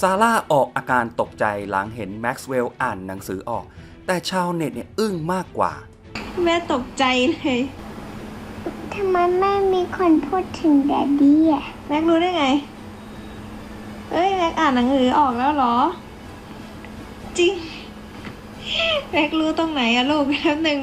ซาร่าออกอาการตกใจหลังเห็นแม็กซ์เวลล์อ่านหนังสือออก แต่ชาวเน็ตเนี่ยอึ้งมากกว่า แม่ตกใจเลยทำไมไม่มีคนพูดถึงแดดดี้อะแม็กรู้ได้ไง เอ้ยแม็กอ่านหนังสือออกแล้วเหรอ จริง แม็กรู้ตรงไหนอะลูกแป๊บหนึ่ง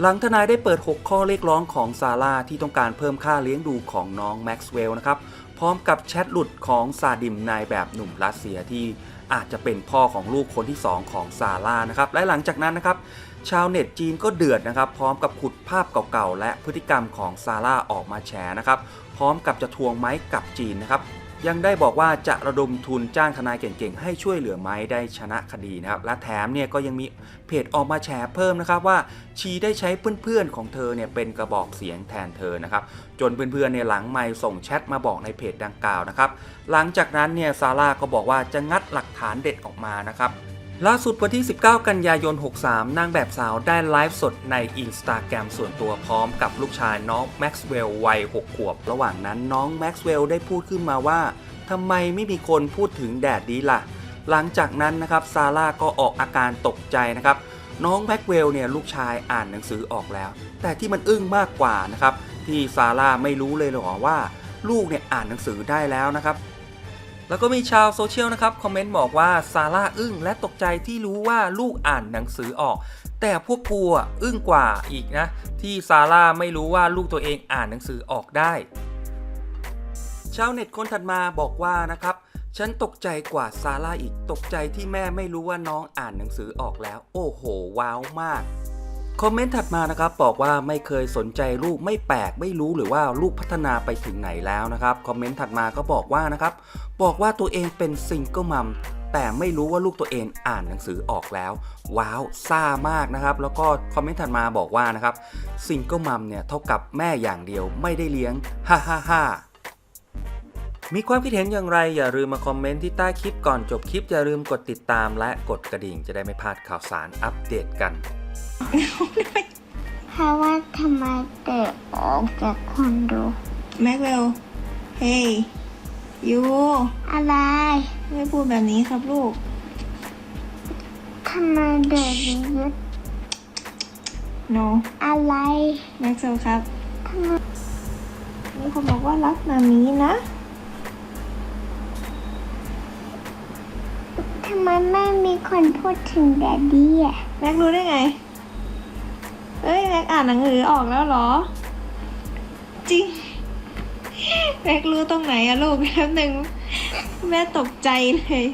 หลังทนายได้เปิด 6 ข้อเรียกร้องของซาร่าที่ต้องการเพิ่มค่าเลี้ยงดูของน้องแม็กซ์เวลล์นะครับ พร้อมกับแชทหลุดของซาดิมนายแบบหนุ่มรัสเซียที่อาจจะเป็นพ่อของลูกคนที่ 2 ของซาร่านะครับ และหลังจากนั้นนะครับ ชาวเน็ตจีนก็เดือดนะครับ พร้อมกับขุดภาพเก่าๆ และพฤติกรรมของซาร่าออกมาแฉนะครับ พร้อมกับจะทวงไม้กับจีนนะครับ ยังได้บอกว่าจะระดมทุนจ้างทนายเก่งๆ ให้ช่วยเหลือไม้ได้ชนะคดีนะครับ และแถมเนี่ยก็ยังมีเพจออกมาแชร์เพิ่มนะครับว่าชีได้ใช้เพื่อนๆของเธอเนี่ยเป็นกระบอกเสียงแทนเธอนะครับ จนเพื่อนๆเนี่ยหลังไม้ส่งแชทมาบอกในเพจดังกล่าวนะครับ หลังจากนั้นเนี่ยซาร่าก็บอกว่าจะงัดหลักฐานเด็ดออกมานะครับ ล่าสุดวันที่ 19 กันยายน 63 นางแบบสาวได้ไลฟ์สดในอินสตาแกรมส่วนตัวพร้อมกับลูกชายน้องแม็กซ์เวลล์วัย 6 ขวบ ระหว่างนั้นน้องแม็กซ์เวลล์ได้พูดขึ้นมาว่าทำไมไม่มีคนพูดถึงแดดดีล่ะ หลังจากนั้นนะครับซาร่าก็ออกอาการตกใจนะครับ น้องแม็กซ์เวลล์เนี่ยลูกชายอ่านหนังสือออกแล้ว แต่ที่มันอึ้งมากกว่านะครับที่ซาร่าไม่รู้เลยหรอว่า ลูกเนี่ยอ่านหนังสือได้แล้วนะครับ แล้วก็มีชาวโซเชียลนะครับ คอมเมนต์บอกว่าซาร่าอึ้งและตกใจที่รู้ว่าลูกอ่านหนังสือออก แต่พวกกูอะอึ้งกว่าอีกนะ ที่ซาร่าไม่รู้ว่าลูกตัวเองอ่านหนังสือออกได้ ชาวเน็ตคนถัดมาบอกว่านะครับฉันตกใจกว่าซาร่าอีกตกใจที่แม่ไม่รู้ว่าน้องอ่านหนังสือออกแล้ว โอ้โห ว้าวมาก คอมเมนต์ถัดมานะครับบอกว่าไม่เคยสนใจลูกไม่แปลกไม่รู้หรือว่าลูกพัฒนาไปถึงไหนแล้วนะครับคอมเมนต์ถัดมาก็บอกว่านะครับบอกว่าตัวเองเป็นซิงเกิลมัมแต่ไม่รู้ว่าลูกตัวเองอ่านหนังสือออกแล้ว ว้าวซ่ามากนะครับ แล้วก็คอมเมนต์ถัดมาบอกว่านะครับซิงเกิลมัมเนี่ยเท่ากับแม่อย่างเดียวไม่ได้เลี้ยงฮ่าฮ่าฮ่ามีความคิดเห็นอย่างไรอย่าลืมมาคอมเมนต์ที่ใต้คลิปก่อนจบคลิปอย่าลืมกดติดตามและกดกระดิ่งจะได้ไม่พลาดข่าวสารอัปเดตกัน เพราะว่าทำไมเตะออกจากคอนโดแม็กเวลเฮ้ยยูอะไร ไม่พูดแบบนี้ครับลูก ทำไมเดดดี้ยึด no อะไร แม็กเวลครับ ทำไมมีคนบอกว่ารักมามีนะ ทำไมไม่มีคนพูดถึงแดดดี้อะ แม็กรู้ได้ไง เอ้ยแม็กอ่านหนังสือออกแล้วเหรอ จริง แม็กรู้ตรงไหนอะลูกแป๊บหนึ่งแม่ตกใจเลย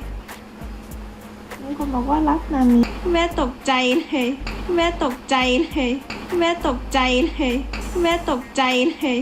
มีคนบอกว่ารักนามีแม่ตกใจเลย แม่ตกใจเลย แม่ตกใจเลย แม่ตกใจเลย